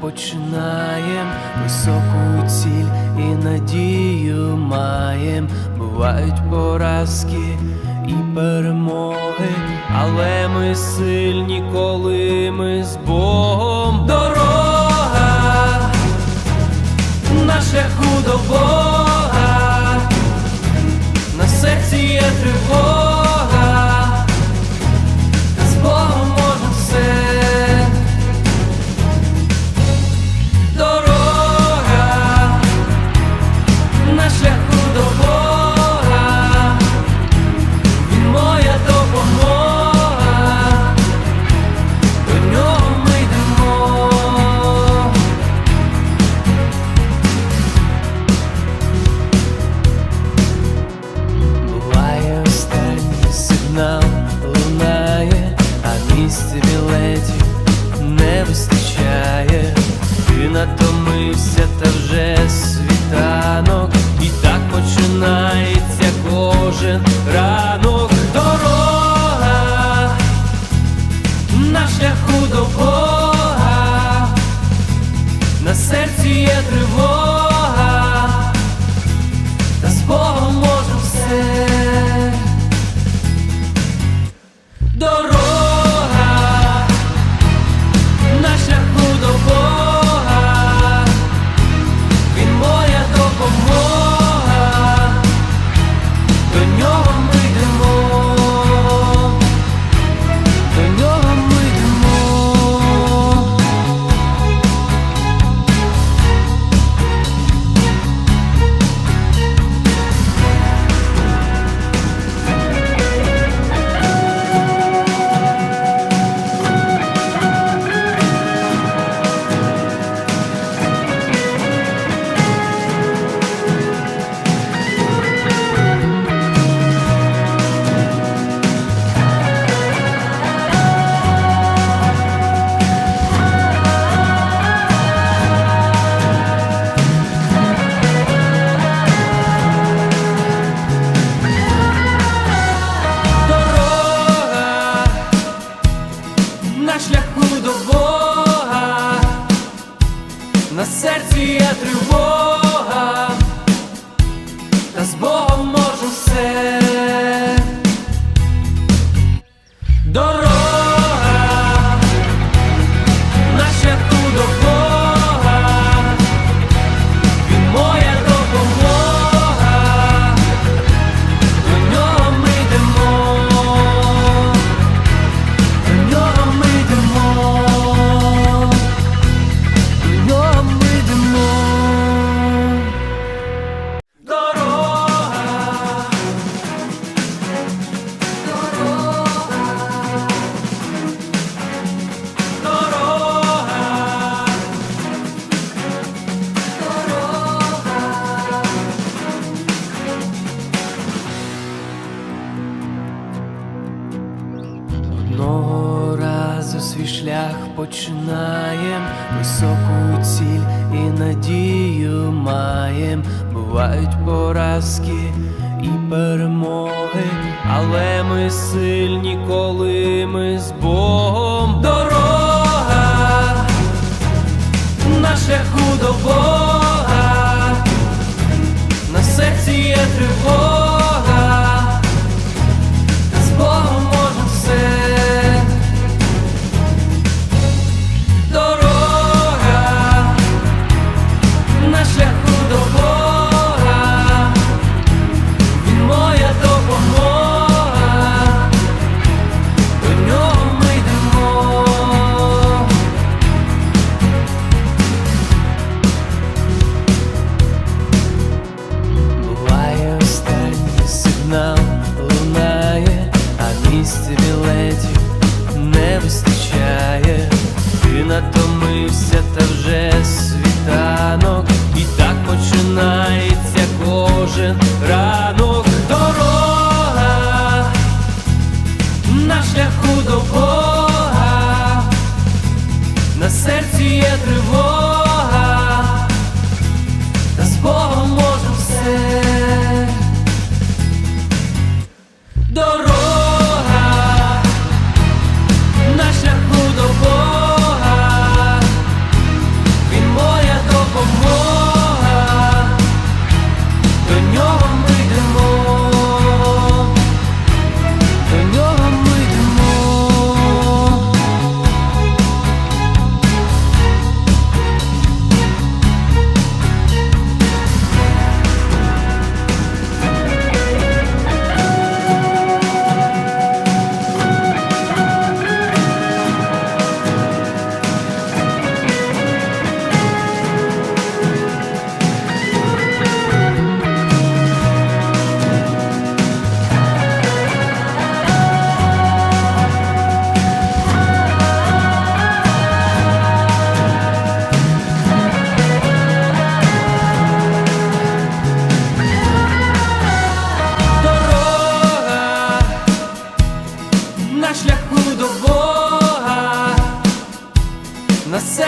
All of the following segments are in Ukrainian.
починаєм, високу ціль і надію маєм. Бувають поразки і перемоги, але ми сильні, коли ми з Богом. Дорога на шляху до Бога, на серці є тривога на шляху до Бога, на серці я тривога, свій шлях починаєм, високу ціль і надію маєм. Бувають поразки і перемоги, але ми сильні, коли ми з Богом. Дорога на шляху до Бога, на серці є тривога.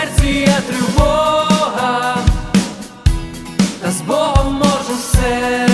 серці є тривога, та з Богом можу все.